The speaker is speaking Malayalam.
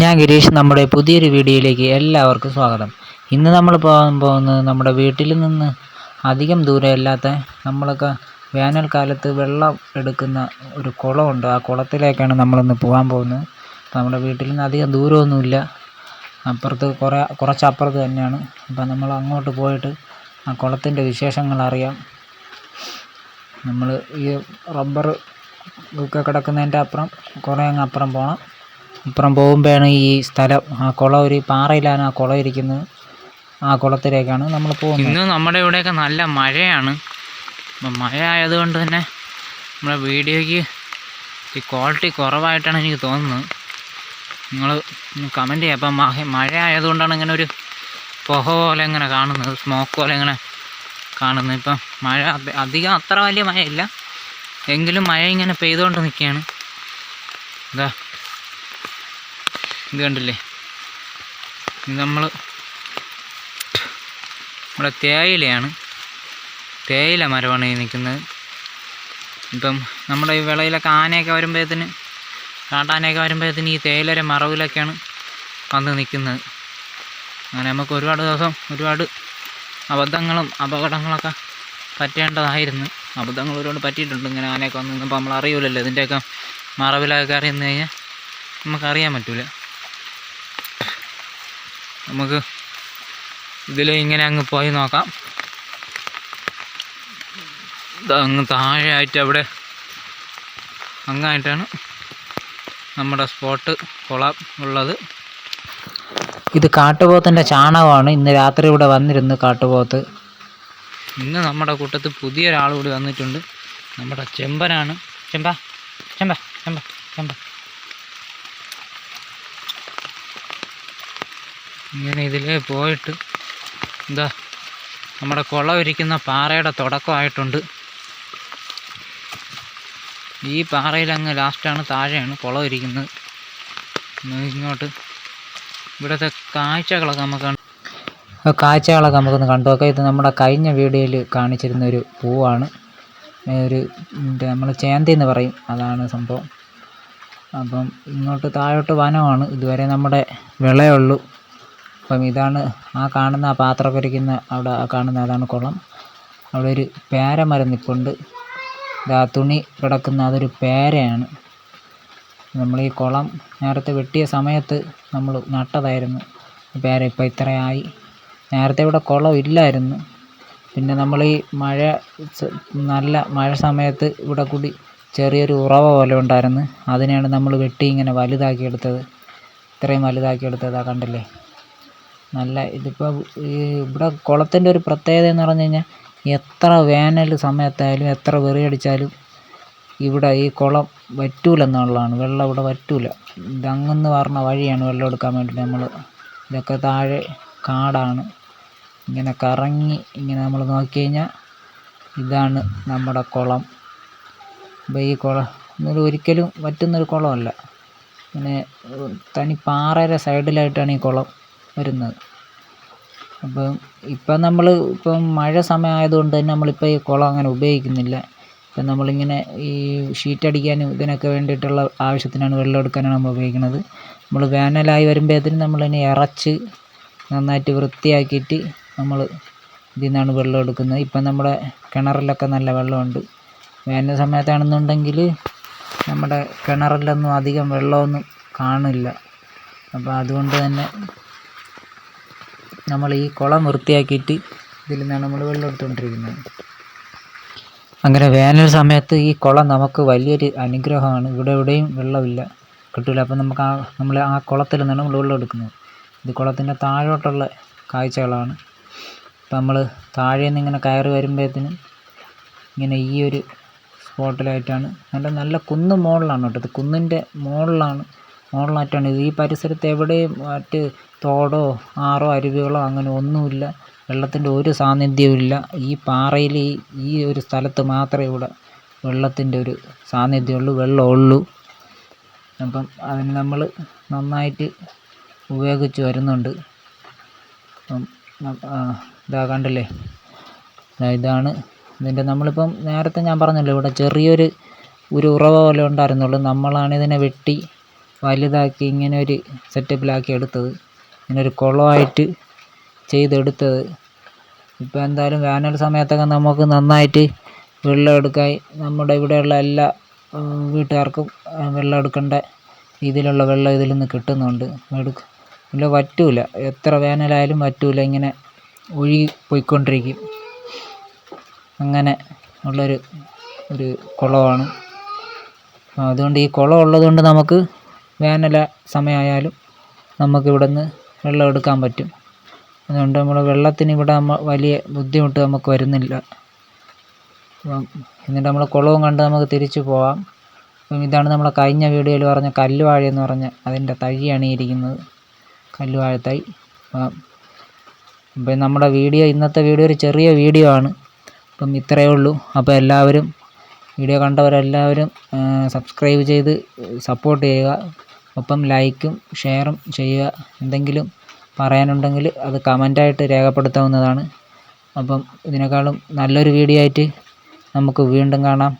ഞാൻ ഗിരീഷ് നമ്മുടെ പുതിയൊരു വീഡിയോയിലേക്ക് എല്ലാവർക്കും സ്വാഗതം. ഇന്ന് നമ്മൾ പോകാൻ പോകുന്നത് നമ്മുടെ വീട്ടിൽ നിന്ന് അധികം ദൂരമില്ലാത്ത നമ്മളൊക്കെ വേനൽക്കാലത്ത് വെള്ളം എടുക്കുന്ന ഒരു കുളമുണ്ട്. ആ കുളത്തിലേക്കാണ് നമ്മളിന്ന് പോകാൻ പോകുന്നത്. നമ്മുടെ വീട്ടിൽ നിന്ന് അധികം ദൂരമൊന്നുമില്ല. അപ്പുറത്ത് കുറേ കുറച്ചപ്പുറത്ത് തന്നെയാണ്. അപ്പോൾ നമ്മൾ അങ്ങോട്ട് പോയിട്ട് ആ കുളത്തിന്റെ വിശേഷങ്ങൾ അറിയാം. നമ്മൾ ഈ റബ്ബർ ഒക്കെ കിടക്കുന്നതിന്റെ അപ്പുറം കുറേ അങ്ങ് അപ്പുറം പോകണം. അപ്പുറം പോകുമ്പോഴാണ് ഈ സ്ഥലം. ആ കുളം ഒരു പാറയിലാണ് ആ കുളം ഇരിക്കുന്നത്. ആ കുളത്തിലേക്കാണ് നമ്മൾ പോകുന്നത്. ഇന്ന് നമ്മുടെ ഇവിടെയൊക്കെ നല്ല മഴയാണ്. മഴ ആയതുകൊണ്ട് തന്നെ നമ്മുടെ വീഡിയോയ്ക്ക് ഈ ക്വാളിറ്റി കുറവായിട്ടാണ് എനിക്ക് തോന്നുന്നത്. നിങ്ങൾ കമന്റ് ചെയ്യുക. അപ്പം മഴ ആയതുകൊണ്ടാണ് ഇങ്ങനെ ഒരു പുക പോലെ ഇങ്ങനെ കാണുന്നത് സ്മോക്ക് പോലെ ഇങ്ങനെ കാണുന്നത്. ഇപ്പം മഴ അധികം അത്ര വലിയ മഴയില്ല. എങ്കിലും മഴ ഇങ്ങനെ പെയ്തുകൊണ്ട് നിൽക്കുകയാണ്. ഇതാ. ഇത് കണ്ടില്ലേ? ഇത് നമ്മൾ നമ്മുടെ തേയിലയാണ്. തേയില മരമാണ് ഈ നിൽക്കുന്നത്. ഇപ്പം നമ്മുടെ ഈ വിളയിലൊക്കെ ആനയൊക്കെ വരുമ്പോഴത്തേന് കാട്ടാനയൊക്കെ വരുമ്പോഴത്തേന് ഈ തേയിലയുടെ മറവിലൊക്കെയാണ് വന്ന് നിൽക്കുന്നത്. അങ്ങനെ നമുക്ക് ഒരുപാട് ദിവസം ഒരുപാട് അബദ്ധങ്ങളും അപകടങ്ങളൊക്കെ പറ്റേണ്ടതായിരുന്നു. അബദ്ധങ്ങൾ ഒരുപാട് പറ്റിയിട്ടുണ്ട്. ഇങ്ങനെ ആനയൊക്കെ വന്ന് നിന്നപ്പോൾ നമ്മൾ അറിയില്ലല്ലോ ഇതിന്റെയൊക്കെ മറവിലൊക്കെ അറിയുന്നു കഴിഞ്ഞാൽ നമുക്കറിയാൻ പറ്റില്ല നമുക്ക് ഇതിൽ ഇങ്ങനെ അങ്ങ് പോയി നോക്കാം. അങ്ങ് താഴെയായിട്ട് അവിടെ അങ്ങായിട്ടാണ് നമ്മുടെ സ്പോട്ട് കുളം ഉള്ളത്. ഇത് കാട്ടുപോത്തിന്റെ ചാണകമാണ്. ഇന്ന് രാത്രി ഇവിടെ വന്നിരുന്നു കാട്ടുപോത്ത്. ഇന്ന് നമ്മുടെ കൂട്ടത്തിൽ പുതിയൊരാൾ കൂടി വന്നിട്ടുണ്ട്. നമ്മുടെ ചെമ്പനാണ്. ചെമ്പ ചെമ്പ ചെമ്പ ചെമ്പ. ഇങ്ങനെ ഇതിലേ പോയിട്ട് എന്താ നമ്മുടെ കുളം ഇരിക്കുന്ന പാറയുടെ തുടക്കമായിട്ടുണ്ട്. ഈ പാറയിൽ അങ്ങ് ലാസ്റ്റാണ് താഴെയാണ് കുളം ഇരിക്കുന്നത്. ഇങ്ങോട്ട് ഇവിടുത്തെ കാഴ്ചകളൊക്കെ നമുക്ക് കാഴ്ചകളൊക്കെ നമുക്കൊന്ന് കണ്ടു നോക്കാം. ഇത് നമ്മുടെ കഴിഞ്ഞ വീഡിയോയിൽ കാണിച്ചിരുന്ന ഒരു പൂവാണ്. ഒരു നമ്മൾ ചേന്തി എന്ന് പറയും. അതാണ് സംഭവം. അപ്പം ഇങ്ങോട്ട് താഴോട്ട് വനമാണ്. ഇതുവരെ നമ്മുടെ വിളയുള്ളൂ അപ്പം ഇതാണ് ആ കാണുന്ന ആ പാത്രമൊക്കെ ഇരിക്കുന്ന അവിടെ കാണുന്ന അതാണ് കുളം. അവിടെ ഒരു പേരമരം നിൽപ്പുണ്ട് ഇതാ തുണി കിടക്കുന്ന അതൊരു പേരയാണ്. നമ്മൾ ഈ കുളം നേരത്തെ വെട്ടിയ സമയത്ത് നമ്മൾ നട്ടതായിരുന്നു. പേര ഇപ്പം ഇത്രയായി. നേരത്തെ ഇവിടെ കുളം ഇല്ലായിരുന്നു. പിന്നെ നമ്മൾ ഈ മഴ നല്ല മഴ സമയത്ത് ഇവിടെ കൂടി ചെറിയൊരു ഉറവ പോലെ ഉണ്ടായിരുന്നു. അതിനെയാണ് നമ്മൾ വെട്ടി ഇങ്ങനെ വലുതാക്കിയെടുത്തത് ഇത്രയും വലുതാക്കിയെടുത്തത് ആ കണ്ടില്ലേ? നല്ല ഇതിപ്പോൾ ഇവിടെ കുളത്തിന്റെ ഒരു പ്രത്യേകത എന്ന് പറഞ്ഞു കഴിഞ്ഞാൽ എത്ര വേനൽ സമയത്തായാലും എത്ര വെറിയടിച്ചാലും ഇവിടെ ഈ കുളം വറ്റൂലെന്നുള്ളതാണ് വെള്ളം ഇവിടെ വറ്റൂല. ഇതങ്ങെന്ന് പറഞ്ഞ വഴിയാണ് വെള്ളം എടുക്കാൻ വേണ്ടിയിട്ട് നമ്മൾ ഇതൊക്കെ താഴെ കാടാണ്. ഇങ്ങനെ കറങ്ങി ഇങ്ങനെ നമ്മൾ നോക്കി കഴിഞ്ഞാൽ ഇതാണ് നമ്മുടെ കുളം. അപ്പോൾ ഈ കുളം എന്നൊരു ഒരിക്കലും വറ്റുന്നൊരു കുളമല്ല. പിന്നെ തനി പാറയുടെ സൈഡിലായിട്ടാണ് ഈ കുളം വരുന്നത്. അപ്പം ഇപ്പം നമ്മൾ ഇപ്പം മഴ സമയമായതുകൊണ്ട് തന്നെ നമ്മളിപ്പോൾ ഈ കുളം അങ്ങനെ ഉപയോഗിക്കുന്നില്ല. ഇപ്പം നമ്മളിങ്ങനെ ഈ ഷീറ്റടിക്കാനും ഇതിനൊക്കെ വേണ്ടിയിട്ടുള്ള ആവശ്യത്തിനാണ് വെള്ളം എടുക്കാനാണ് നമ്മൾ ഉപയോഗിക്കുന്നത്. നമ്മൾ വേനലായി വരുമ്പോഴത്തേനും നമ്മളതിനെ ഇറച്ച് നന്നായിട്ട് വൃത്തിയാക്കിയിട്ട് നമ്മൾ ഇതിൽ നിന്നാണ് വെള്ളം എടുക്കുന്നത്. ഇപ്പം നമ്മുടെ കിണറിലൊക്കെ നല്ല വെള്ളമുണ്ട്. വേനൽ സമയത്താണെന്നുണ്ടെങ്കിൽ നമ്മുടെ കിണറിലൊന്നും അധികം വെള്ളമൊന്നും കാണില്ല അപ്പോൾ അതുകൊണ്ട് തന്നെ നമ്മൾ ഈ കുളം വൃത്തിയാക്കിയിട്ട് ഇതിൽ നിന്നാണ് നമ്മൾ വെള്ളം എടുത്തുകൊണ്ടിരിക്കുന്നത്. അങ്ങനെ വേനൽ സമയത്ത് ഈ കുളം നമുക്ക് വലിയൊരു അനുഗ്രഹമാണ്. ഇവിടെ എവിടെയും വെള്ളമില്ല കിട്ടില്ല അപ്പം നമുക്ക് ആ നമ്മൾ ആ കുളത്തിൽ നിന്നാണ് നമ്മൾ വെള്ളം എടുക്കുന്നത്. ഇത് കുളത്തിന്റെ താഴോട്ടുള്ള കാഴ്ചകളാണ്. അപ്പം നമ്മൾ താഴെ നിന്ന് ഇങ്ങനെ കയറി വരുമ്പോഴത്തേനും ഇങ്ങനെ ഈ ഒരു സ്പോട്ടിലായിട്ടാണ് നല്ല നല്ല കുന്ന് മുകളിലാണ് കേട്ടോ ഇത്. കുന്നിന്റെ മുകളിലാണ് മുകളിലായിട്ടാണ് ഇത് ഈ പരിസരത്ത് എവിടെയും മറ്റ് തോടോ ആറോ അരുവികളോ അങ്ങനെ ഒന്നുമില്ല. വെള്ളത്തിന്റെ ഒരു സാന്നിധ്യവും ഇല്ല. ഈ പാറയിൽ ഈ ഈ ഒരു സ്ഥലത്ത് മാത്രമേ ഇവിടെ വെള്ളത്തിന്റെ ഒരു സാന്നിധ്യമുള്ളൂ വെള്ളമുള്ളൂ. അപ്പം അതിന് നമ്മൾ നന്നായിട്ട് ഉപയോഗിച്ച് വരുന്നുണ്ട്. ഇതാ കണ്ടില്ലേ? ഇതാണ്. ഇതിന്റെ നമ്മളിപ്പം നേരത്തെ ഞാൻ പറഞ്ഞല്ലോ ഇവിടെ ചെറിയൊരു ഒരു ഉറവ പോലെ ഉണ്ടായിരുന്നുള്ളൂ. നമ്മളാണ് ഇതിനെ വെട്ടി വലുതാക്കി ഇങ്ങനെ ഒരു സെറ്റപ്പിലാക്കി എടുത്തത്. ഇങ്ങനെ ഒരു കുളമായിട്ട് ചെയ്തെടുത്തത്. ഇപ്പോൾ എന്തായാലും വേനൽ സമയത്തൊക്കെ നമുക്ക് നന്നായിട്ട് വെള്ളം എടുക്കാൻ നമ്മുടെ ഇവിടെയുള്ള എല്ലാ വീട്ടുകാർക്കും വെള്ളം എടുക്കേണ്ട രീതിയിലുള്ള വെള്ളം ഇതിൽ നിന്ന് കിട്ടുന്നുണ്ട്. എടുക്ക ഇല്ല വറ്റൂല. എത്ര വേനലായാലും വറ്റൂല. ഇങ്ങനെ ഒഴുകി പോയിക്കൊണ്ടിരിക്കും. അങ്ങനെ ഉള്ളൊരു ഒരു കുളമാണ്. അതുകൊണ്ട് ഈ കുളം ഉള്ളതുകൊണ്ട് നമുക്ക് വേനല സമയമായാലും നമുക്ക് ഇവിടെ നിന്ന് വെള്ളം എടുക്കാൻ പറ്റും. അതുകൊണ്ട് നമ്മൾ വെള്ളത്തിന് ഇവിടെ വലിയ ബുദ്ധിമുട്ട് നമുക്ക് വരുന്നില്ല. എന്നിട്ട് നമ്മൾ കുളവും കണ്ട് നമുക്ക് തിരിച്ചു പോവാം. അപ്പം ഇതാണ് നമ്മൾ കഴിഞ്ഞ വീഡിയോയിൽ പറഞ്ഞ കല്ലുവാഴ എന്ന് പറഞ്ഞ അതിന്റെ തൈയാണ് ഇരിക്കുന്നത്. കല്ലുവാഴ തൈ അപ്പം നമ്മുടെ വീഡിയോ ഇന്നത്തെ വീഡിയോ ഒരു ചെറിയ വീഡിയോ ആണ്. അപ്പം ഇത്രയേ ഉള്ളൂ. അപ്പോൾ എല്ലാവരും വീഡിയോ കണ്ടവരെല്ലാവരും സബ്സ്ക്രൈബ് ചെയ്ത് സപ്പോർട്ട് ചെയ്യുക. ഒപ്പം ലൈക്കും ഷെയറും ചെയ്യുക എന്തെങ്കിലും പറയാനുണ്ടെങ്കിൽ അത് കമന്റായിട്ട് രേഖപ്പെടുത്താവുന്നതാണ്. അപ്പം ഇതിനേക്കാളും നല്ലൊരു വീഡിയോ ആയിട്ട് നമുക്ക് വീണ്ടും കാണാം.